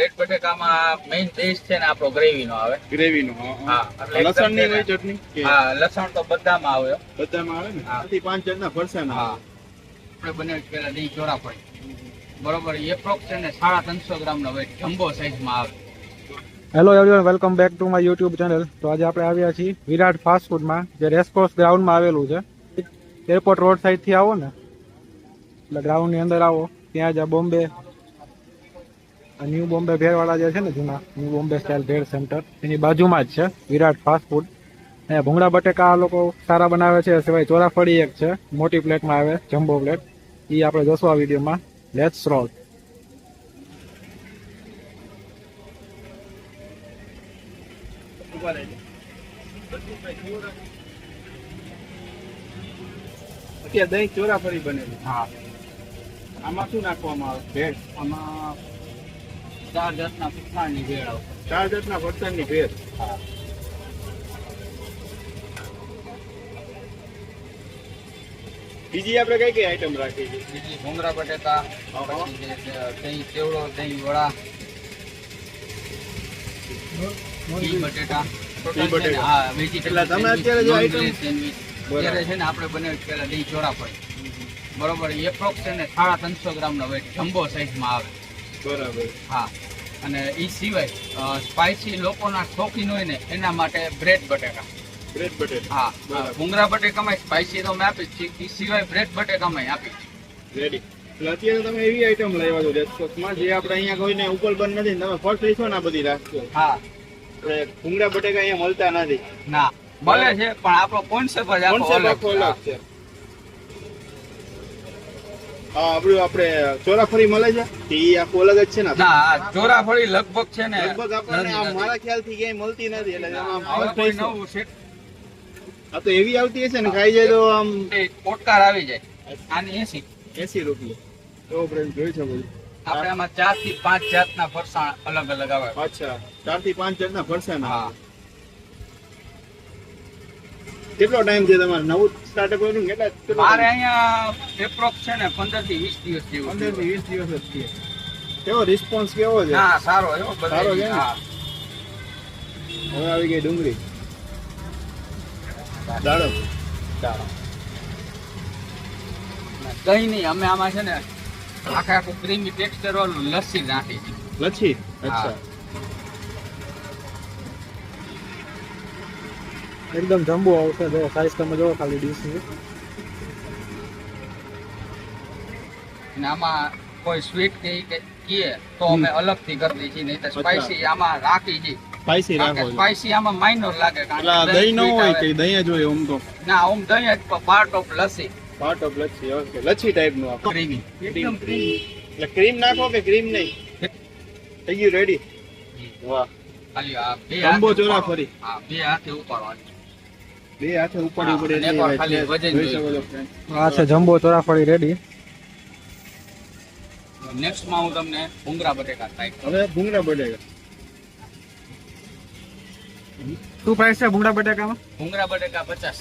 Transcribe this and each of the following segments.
Bread બટેકામાં main dish છે ને આપણો ગ્રેવીનો આવે. ગ્રેવીનો હા, એટલે લસણની હોય ચટણી હા લસણ તો બધામાં આવે. બધામાં આવે ને? હા. આથી પાંચ જાતના ફરસાણ હા. આપણે બને પેલા દહીં ચોરા પડે. બરોબર એપ્રોક્સ છે ને સાડા ત્રણસો ગ્રામ નો વેટ જમ્બો સાઈઝમાં આવે. Hello everyone welcome back to my YouTube channel તો આજે આપણે આવ્યા છીએ વિરાટ ફાસ્ટ ફૂડમાં જે રેસકોર્સ ગ્રાઉન્ડમાં આવેલું છે. એરપોર્ટ રોડ સાઈડથી આવો ને એટલે ગ્રાઉન્ડની અંદર આવો. ત્યાં જ આ બોમ્બે ન્યૂ બોમ્બે ભેળવાળા જે છે ને જૂના new Bombay style bhel centre એની બાજુમાં જ છે વિરાટ ફાસ્ટ ફૂડ અહીંયા ભૂંગળા બટેકા આ લોકો સારા બનાવે છે સિવાય ચોરાફળી એક છે મોટી પ્લેટમાં આવે જમ્બો પ્લેટ. એ આપણે જોશું આ વિડીયોમાં. Let's roll. અત્યારે દહીં ચોરાફળી બનેલી. હા. આમાં શું નાખવામાં આવે? ભેળ. આમાં ચાર જાતના ની ભેળ આવે ચાર જાતના ફરસાણની ભેળ? હા. બીજી આપણે કઈ કઈ આઈટમ રાખી છે? બીજી ભૂંગળા બટેકા અહં. પછી દહીં ચેવડો દહીં વડા ઘી બટેટા હા vegetable તમે અત્યારે જે છે ને આપણે બનાવી પેલા દહીં ચોરા પડી બરોબર એપ્રોક્સ છે ને સાડા ત્રણસો ગ્રામ નો વેટ જમ્બો સાઈઝમાં આવે. બરાબર. હા. અને એ સિવાય સ્પાઇસી લોકોના શોખીન હોય ને એના માટે બ્રેડ બટેકા. બ્રેડ બટેકા. હા. ભૂંગળા બટેકામાં સ્પાઇસી તો મેં આપી જ છે એ સિવાય બ્રેડ બટેકામાં આપી છે રેડી એટલે અત્યારે તમે એવી આઈટમ લાવ્યા છો રેસ્ટોરન્ટમાં જે આપણે અહીંયા કોઈને ઉપર બંધ નથી. તમે ફર્સ્ટ લઈશો ને આ બધી રાખશો હા. ભૂંગળા બટેકા અહીંયા મળતા નથી. ના મળે છે પણ આપણો કોન્સેપ્ટ જ આખો અલગ છે. અલગ છે હા આપણું આપણે ચોરાફળી મળે છે? તે આખું અલગ જ છે ને? ના આ લગભગ છે ને લગભગ આપણને મારા ખ્યાલથી ક્યાંય મળતી નથી એટલે આમ હવે first કોઈ લઈશું. નવું છે? આ તો એવી આવતી હશે ને ખાઈ જાય તો આમ પોટકાર આવી જાય. આની એસી. એસી રૂપિયા. તો ફ્રેન્ડ જોઈ શકો. આપણે આમાં ચારથી પાંચ જાતના ફરસાણ અલગ અલગ આવે. અચ્છા ચારથી પાંચ જણના ફરસાણ હા. આવે. કેટલો ટાઈમ છે તમારે? નવું સ્ટાર્ટઅપ કર્યું કેટલા મારે અહીંયા એપ્રોક્સ છે ને પંદરથી વીસ દિવસ જેવું પંદરથી વીસ દિવસ જ છે કેવો રિસ્પોન્સ કેવો છે? હા સારો એવો સારો છે હવે આવી ગઈ ડુંગળી. દાડમ કઈ નહીં અમે આમાં છે ને આખા આખું ક્રીમી ટેક્સચર વાળું લસ્સી નાખી લસ્સી? અચ્છા. એકદમ જમ્બો આવશે જો સાઈઝ તમે જો ખાલી ડીશની. અને આમાં કોઈ સ્વીટ કે કે કીએ તો અમે અલગથી કરી દઈએ છીએ નહીં તો સ્પાઈસી આમાં રાખી છે સ્પાઈસી રાખો સ્પાઈસી આમાં માઇનર લાગે કારણ કે દહીં ન હોય કે દહીં જ હોય ઓમ તો. ના ઓમ દહીં જ part of lassi. Part of lassi okay. લચ્છી ટાઈપનું આપો ક્રીમી એકદમ એટલે ક્રીમ નાખો કે ક્રીમ નહીં? થઈ ગયું રેડી વાહ. ખાલી આ બે જમ્બો હાથે ચોરા ઉપાડો. ફરી. હા બે હાથે ઉપાડવાની. બે હાથે ઉપાડી. આ છે જમ્બો ચોરાફળી રેડી નેક્સ્ટમાં હું તમને ભૂંગળા બટેકા ટ્રાય હવે ભૂંગળા બટેકા. શું પ્રાઇસ છે ભૂંગળા બટેકામાં? ભૂંગરા બટેકા પચાસ.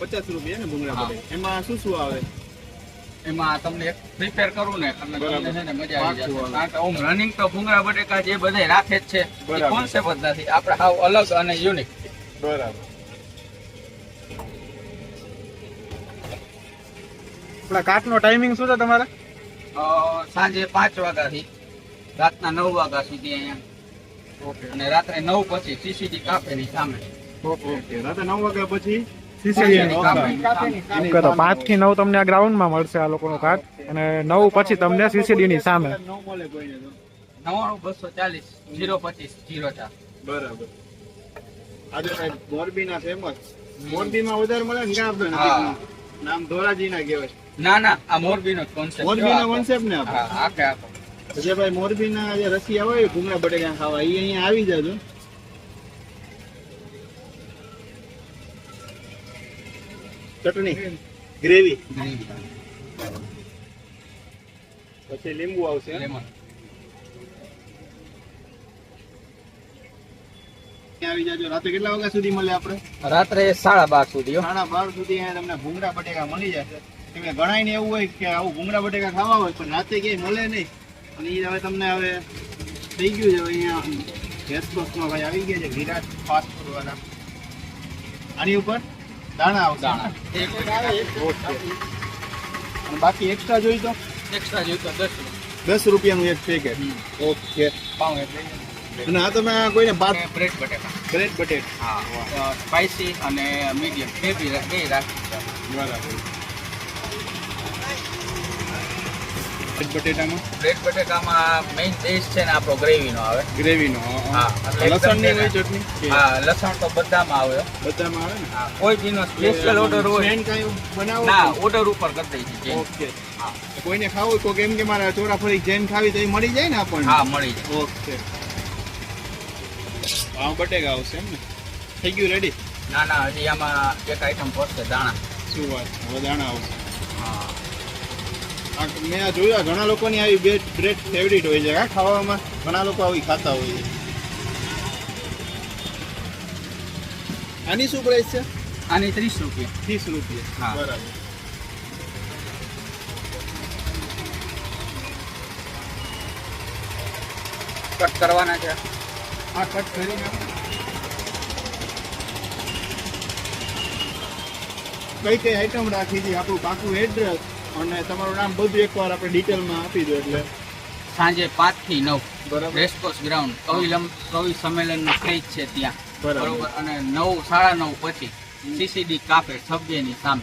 પચાસ રૂપિયા ને ભૂંગળા હા. બટેકા. એમાં શું શું આવે? એમાં તમને પ્રિપેર કરું ને તમને છે ને મજા આવી જશે. કારણ કે હું રનિંગ તો ભૂંગળા બટેકા જે બધે રાખે જ છે. કોન્સેપ્ટ જ નથી. આપણે હાવ અલગ અને યુનિક બરાબર. આપણા કાટનો ટાઈમિંગ શું છે તમારે? સાંજે પાંચ વાગ્યાથી રાતના નવ વાગ્યા સુધી અહીંયા. અને રાત્રે નવ પછી સીસીડી કાફેની સામે. ઓકે રાત્રે નવ વાગ્યા પછી ઓકે પાંચથી નવ તમને આ ગ્રાઉન્ડમાં મળશે આ લોકોનું કાર્ડ અને નવ પછી તમને સીસીડી ની સામે. ન નવાણું બસો ચાલીસ જીરો પચીસ જીરો ચાર. બરાબર. આજે સાહેબ મોરબીના ફેમસ મોરબીમાં વધારે મળે ને. નામ ધોરાજીના કહેવાય. ના ના આ મોરબીનો કોન્સેપ્ટ મોરબીના કોન્સેપ્ટ ને હા આખે આખો. જે ભાઈ મોરબીના જે રસિયા હોય ભૂંગળા બટેકા ખાવા એ અહીંયા આવી જજો ચટણી ગ્રેવી. પછી લીંબુ આવશે. લેમન. આવી જાજો રાત્રે કેટલા વાગ્યા સુધી મળે આપણે? રાત્રે સાડા બાર સુધી. સાડા બાર સુધી તમને ભૂંગળા બટેકા મળી જશે કેમ કે ઘણાય ને એવું હોય કે આવું ભૂંગળા બટેકા ખાવા હોય પણ રાતે ક્યાંય મળે નહીં. અને એ હવે તમને હવે થઈ ગયું છે અહીંયા રેસકોર્સમાં ભાઈ આવી ગયા છે વિરાટ ફાસ્ટ ફૂડ વાળા. આની ઉપર દાણા આવશે. દાણા. અને બાકી એક્સ્ટ્રા જોઈ તો? એક્સ્ટ્રા જોઈ તો દસ દસ રૂપિયાનું એક પેકેટ. ઓકે. પાઉં એટલે અને આ તમે કોઈને બાદ બ્રેડ બટેટા. બ્રેડ બટેટ. હા. સ્પાઈસી અને મીડિયમ બે બી બે રાખી બરાબર. બટેટામાં બ્રેડ બટેટામાં મેઇન ટેસ્ટ છે ને આપણો ગ્રેવીનો આવે. ગ્રેવીનો હા, લસણની હોય ચટણી? હા લસણ તો બધામાં આવે. બધામાં આવે ને? હા કોઈ બીનો સ્પેશિયલ ઓર્ડર હોય. સ્ટેન્ડ કઈ બનાવો ના ઓર્ડર ઉપર કરી દઈએ છીએ. ઓકે. હા. કોઈને ખાવું હોય તો કેમ કે મારા ચોરાફળી જેમ ખાવી તો એ મળી જાય ને આપણને? હા મળી જાય. ઓકે. પાવ બટેકા આવશે એમ ને થઈ ગયું રેડી ના ના હજી આમાં એક આઈટમ પડશે દાણા. શું વાત હવે દાણા આવશે. હા. આ મેં જોયું ઘણા લોકોની આવી બ્રેડ બ્રેડ ફેવરિટ હોય છે. હા ખાવામાં ઘણા લોકો આવી ખાતા હોય છે. આની શું પ્રાઇસ છે? આની ત્રીસ રૂપિયા. ત્રીસ રૂપિયા. હા. બરાબર. કટ કરવાના છે. આ કટ કરી કઈ કઈ આઈટમ રાખી છે? આપણું પાકું એડ્રેસ અને તમારું નામ બધું એકવાર આપણે ડિટેલમાં આપી દો એટલે. સાંજે પાંચથી નવ. બરાબર. રેસકોર્સ ગ્રાઉન્ડ કવિ કવિ સંમેલનનું સ્ટેજ છે ત્યાં. બરાબર. અને નવ સાડા નવ પછી સીસીડી કાફે સભ્યની સામે.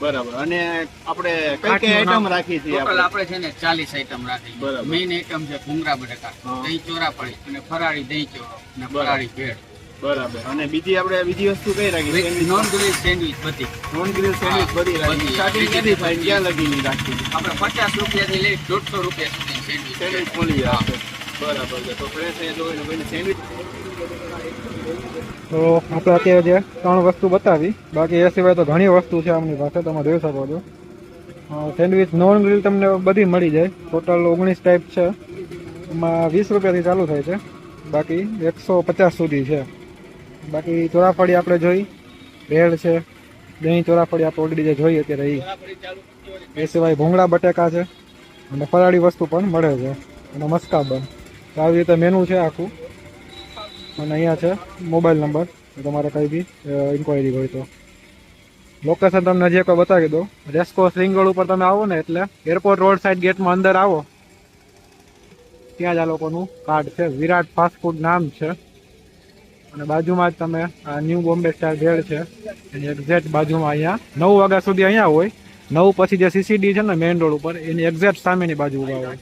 બરાબર. અને આપણે કઈ કઈ આઈટમ. રાખી છે ટોટલ આપણે? આપણે છે ને ચાલીસ આઈટમ રાખી બરાબર. મેઇન આઈટમ છે ભૂંગરા બટાકા. દહીં દહીં પડી અને ફરાળી દહીં ચોરો અને ફરાળી ભેળ. બરાબર. અને બીજી આપણે બીજી વસ્તુ કઈ રાખી? નોન ગ્રીલ સેન્ડવિચ બધી. નોન ગ્રીલ સેન્ડવિચ બધી રાખી. સ્ટાર્ટિંગ ક્યાંથી થાય ક્યાં લગીની રાખી. આપણે પચાસ રૂપિયાથી લઈ દોઢસો રૂપિયા સુધી સેન્ડવિચ સેન્ડવિચ મળી. જશે બરાબર છે. તો ફ્રેશ એ જો એને કોઈને સેન્ડવિચ. તો આપણે અત્યારે જે ત્રણ વસ્તુ બતાવી બાકી એ સિવાય તો ઘણી વસ્તુ છે આમની પાસે તમે જોઈ શકો છો. સેન્ડવિચ નોન ગ્રીલ તમને બધી મળી જાય. ટોટલ ઓગણીસ ટાઈપ છે. એમાં વીસ રૂપિયાથી ચાલુ થાય છે. બાકી એકસો પચાસ સુધી છે. બાકી ચોરાફળી આપણે જોઈ. ભેળ છે. દહીં ચોરાફળી આપણે ઓલરેડી જે જોઈ અત્યારે એ એ સિવાય ભૂંગળા, બટેકા છે. અને ફરાળી વસ્તુ પણ મળે છે. અને મસ્કા બન તો આવી રીતે મેનુ છે આખું. અને અહીંયા છે મોબાઈલ નંબર તમારે કંઈ બી ઇન્ક્વાયરી હોય તો. લોકેશન તમને જે કોઈ બતાવી દો રેસ્કોસ રિંગ ઉપર તમે આવો ને એટલે એરપોર્ટ રોડ સાઈડ ગેટમાં અંદર આવો. ત્યાં જ આ લોકોનું કાર્ડ છે. વિરાટ ફાસ્ટ ફૂડ નામ છે. અને બાજુમાં જ તમે, આ ન્યૂ બોમ્બે સ્ટાર ભેળ છે, એની એક્ઝેક્ટ બાજુમાં અહીંયા, નવ વાગ્યા સુધી અહીંયા હોય. નવ પછી જે સીસીડી છે ને મેઇન રોડ ઉપર, એની એક્ઝેક્ટ સામેની બાજુ ઊભા હોય.